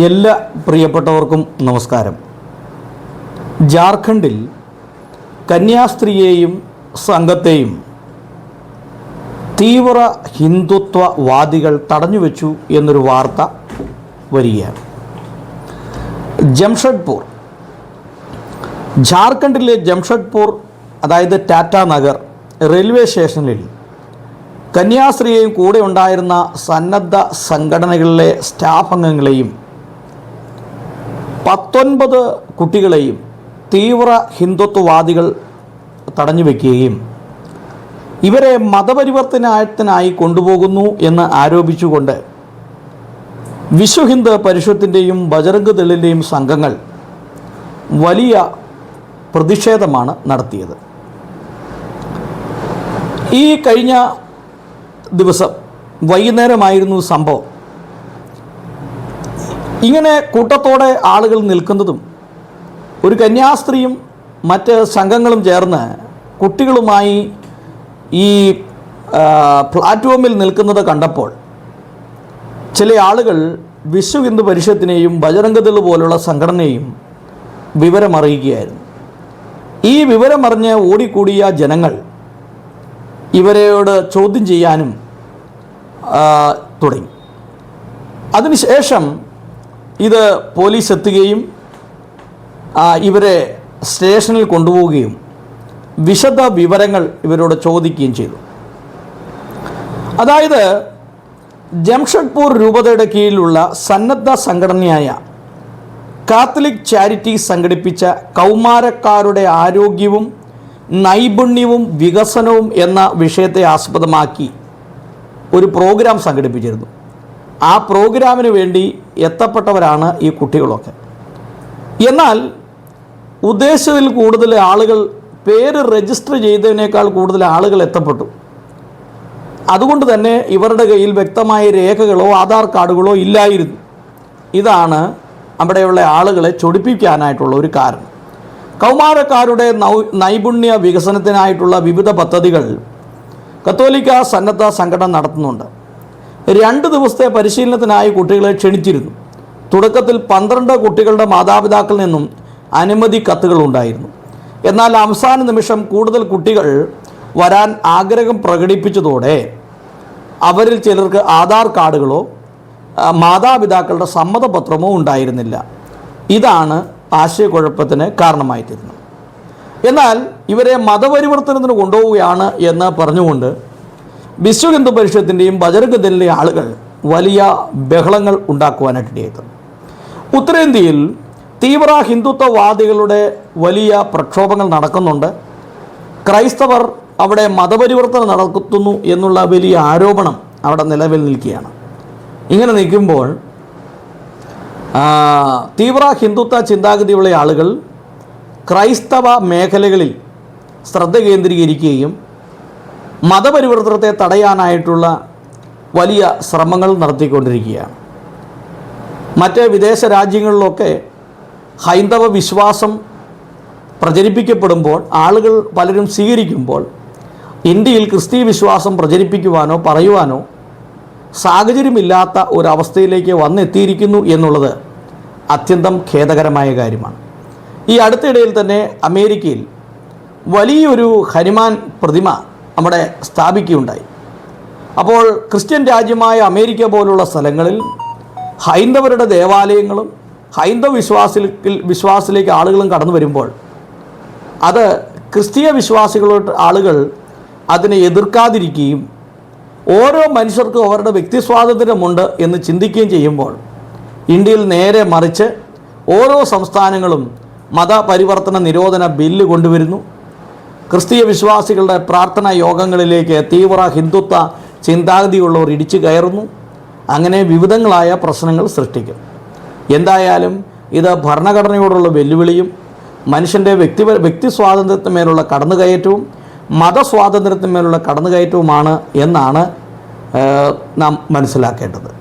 എല്ലാ പ്രിയപ്പെട്ടവർക്കും നമസ്കാരം. ജാർഖണ്ഡിൽ കന്യാസ്ത്രീയെയും സംഘത്തെയും തീവ്ര ഹിന്ദുത്വവാദികൾ തടഞ്ഞുവെച്ചു എന്നൊരു വാർത്ത വരികയാണ്. ജംഷഡ്പൂർ. ജാർഖണ്ഡിലെ ജംഷഡ്പൂർ അതായത് ടാറ്റ നഗർ റെയിൽവേ സ്റ്റേഷനിൽ കന്യാസ്ത്രീയെയും കൂടെ ഉണ്ടായിരുന്ന സന്നദ്ധ സംഘടനകളിലെ സ്റ്റാഫ് അംഗങ്ങളെയും പത്തൊൻപത് കുട്ടികളെയും തീവ്ര ഹിന്ദുത്വവാദികൾ തടഞ്ഞു വയ്ക്കുകയും ഇവരെ മതപരിവർത്തനത്തിനായി കൊണ്ടുപോകുന്നു എന്ന് ആരോപിച്ചുകൊണ്ട് വിശ്വ ഹിന്ദു പരിഷത്തിന്റെയും ബജരംഗ് ദളിന്റെയും സംഘങ്ങൾ വലിയ പ്രതിഷേധമാണ് നടത്തിയത്. ഈ കഴിഞ്ഞ ദിവസം വൈകുന്നേരമായിരുന്നു സംഭവം. ഇങ്ങനെ കൂട്ടത്തോടെ ആളുകൾ നിൽക്കുന്നതും ഒരു കന്യാസ്ത്രീയും മറ്റ് സംഘങ്ങളും ചേർന്ന് കുട്ടികളുമായി ഈ പ്ലാറ്റ്ഫോമിൽ നിൽക്കുന്നത് കണ്ടപ്പോൾ ചില ആളുകൾ വിശ്വ ഹിന്ദു പരിഷത്തിനെയും ബജരംഗദൾ പോലുള്ള സംഘടനയെയും വിവരമറിയിക്കുകയായിരുന്നു. ഈ വിവരമറിഞ്ഞ് ഓടിക്കൂടിയ ജനങ്ങൾ ഇവരെയോട് ചോദ്യം ചെയ്യാനും തുടങ്ങി. അതിനുശേഷം ഇത് പോലീസ് എത്തുകയും ഇവരെ സ്റ്റേഷനിൽ കൊണ്ടുപോവുകയും വിശദ വിവരങ്ങൾ ഇവരോട് ചോദിക്കുകയും ചെയ്തു. അതായത് ജംഷഡ്പൂർ രൂപതയുടെ കീഴിലുള്ള സന്നദ്ധ സംഘടനയായ കാത്തലിക് ചാരിറ്റി സംഘടിപ്പിച്ച കൗമാരക്കാരുടെ ആരോഗ്യവും നൈപുണ്യവും വികസനവും എന്ന വിഷയത്തെ ആസ്പദമാക്കി ഒരു പ്രോഗ്രാം സംഘടിപ്പിച്ചിരുന്നു. ആ പ്രോഗ്രാമിന് വേണ്ടി എത്തപ്പെട്ടവരാണ് ഈ കുട്ടികളൊക്കെ. എന്നാൽ ഉദ്ദേശത്തിൽ കൂടുതൽ ആളുകൾ പേര് രജിസ്റ്റർ ചെയ്തതിനേക്കാൾ കൂടുതൽ ആളുകൾ എത്തപ്പെട്ടു. അതുകൊണ്ട് തന്നെ ഇവരുടെ കയ്യിൽ വ്യക്തമായ രേഖകളോ ആധാർ കാർഡുകളോ ഇല്ലായിരുന്നു. ഇതാണ് അവിടെയുള്ള ആളുകളെ ചൊടിപ്പിക്കാനായിട്ടുള്ള ഒരു കാരണം. കൗമാരക്കാരുടെ നൈപുണ്യ വികസനത്തിനായിട്ടുള്ള വിവിധ പദ്ധതികൾ കത്തോലിക്ക സന്നദ്ധ സംഘടന നടത്തുന്നുണ്ട്. രണ്ട് ദിവസത്തെ പരിശീലനത്തിനായി കുട്ടികളെ ക്ഷണിച്ചിരുന്നു. തുടക്കത്തിൽ പന്ത്രണ്ട് കുട്ടികളുടെ മാതാപിതാക്കളിൽ നിന്നും അനുമതി കത്തുകൾ ഉണ്ടായിരുന്നു. എന്നാൽ അവസാന നിമിഷം കൂടുതൽ കുട്ടികൾ വരാൻ ആഗ്രഹം പ്രകടിപ്പിച്ചതോടെ അവരിൽ ചിലർക്ക് ആധാർ കാർഡുകളോ മാതാപിതാക്കളുടെ സമ്മതപത്രമോ ഉണ്ടായിരുന്നില്ല. ഇതാണ് ആശയക്കുഴപ്പത്തിന് കാരണമായി തീരുന്നത് എന്നാൽ ഇവരെ മതപരിവർത്തനത്തിന് കൊണ്ടുപോവുകയാണ് എന്ന് പറഞ്ഞുകൊണ്ട് വിശ്വ പരിഷത്തിന്റെയും ബജരംഗത്തിന്റെയും ആളുകൾ വലിയ ബഹളങ്ങൾ ഉണ്ടാക്കുവാനായിട്ട് ഇടയായത് ഉത്തരേന്ത്യയിൽ തീവ്ര ഹിന്ദുത്വവാദികളുടെ വലിയ പ്രക്ഷോഭങ്ങൾ നടക്കുന്നുണ്ട്. ക്രൈസ്തവർ അവിടെ മതപരിവർത്തനം നടത്തുന്നു എന്നുള്ള വലിയ ആരോപണം അവിടെ നിലവിൽ നിൽക്കുകയാണ്. ഇങ്ങനെ നിൽക്കുമ്പോൾ തീവ്ര ഹിന്ദുത്വ ചിന്താഗതിയുള്ള ആളുകൾ ക്രൈസ്തവ മേഖലകളിൽ ശ്രദ്ധ കേന്ദ്രീകരിക്കുകയും മതപരിവർത്തനത്തെ തടയാനായിട്ടുള്ള വലിയ ശ്രമങ്ങൾ നടത്തിക്കൊണ്ടിരിക്കുകയാണ്. മറ്റ് വിദേശ രാജ്യങ്ങളിലൊക്കെ ഹൈന്ദവ വിശ്വാസം പ്രചരിപ്പിക്കപ്പെടുമ്പോൾ ആളുകൾ പലരും സ്വീകരിക്കുമ്പോൾ ഇന്ത്യയിൽ ക്രിസ്തീയ വിശ്വാസം പ്രചരിപ്പിക്കുവാനോ പറയുവാനോ സാഹചര്യമില്ലാത്ത ഒരവസ്ഥയിലേക്ക് വന്നെത്തിയിരിക്കുന്നു എന്നുള്ളത് അത്യന്തം ഖേദകരമായ കാര്യമാണ്. ഈ അടുത്തിടയിൽ തന്നെ അമേരിക്കയിൽ വലിയൊരു ഹനുമാൻ പ്രതിമ നമ്മുടെ സ്ഥാപിക്കുകയുണ്ടായി. അപ്പോൾ ക്രിസ്ത്യൻ രാജ്യമായ അമേരിക്ക പോലുള്ള സ്ഥലങ്ങളിൽ ഹൈന്ദവരുടെ ദേവാലയങ്ങളും ഹൈന്ദവ വിശ്വാസിൽ വിശ്വാസത്തിലേക്ക് ആളുകളും കടന്നു വരുമ്പോൾ അത് ക്രിസ്തീയ വിശ്വാസികളോട്ട് ആളുകൾ അതിനെ എതിർക്കാതിരിക്കുകയും ഓരോ മനുഷ്യർക്കും അവരുടെ വ്യക്തി സ്വാതന്ത്ര്യമുണ്ട് എന്ന് ചിന്തിക്കുകയും ചെയ്യുമ്പോൾ ഇന്ത്യയിൽ നേരെ മറിച്ച് ഓരോ സംസ്ഥാനങ്ങളും മതപരിവർത്തന നിരോധന ബില്ല് കൊണ്ടുവരുന്നു. ക്രിസ്തീയ വിശ്വാസികളുടെ പ്രാർത്ഥനാ യോഗങ്ങളിലേക്ക് തീവ്ര ഹിന്ദുത്വ ചിന്താഗതിയുള്ളവർ ഇടിച്ചു കയറുന്നു. അങ്ങനെ വിവിധങ്ങളായ പ്രശ്നങ്ങൾ സൃഷ്ടിക്കും. എന്തായാലും ഇത് ഭരണഘടനയോടുള്ള വെല്ലുവിളിയും മനുഷ്യന്റെ വ്യക്തി വ്യക്തി സ്വാതന്ത്ര്യത്തിന്മേലുള്ള കടന്നുകയറ്റവും മതസ്വാതന്ത്ര്യത്തിന്മേലുള്ള കടന്നുകയറ്റവുമാണ് എന്നാണ് നാം മനസ്സിലാക്കേണ്ടത്.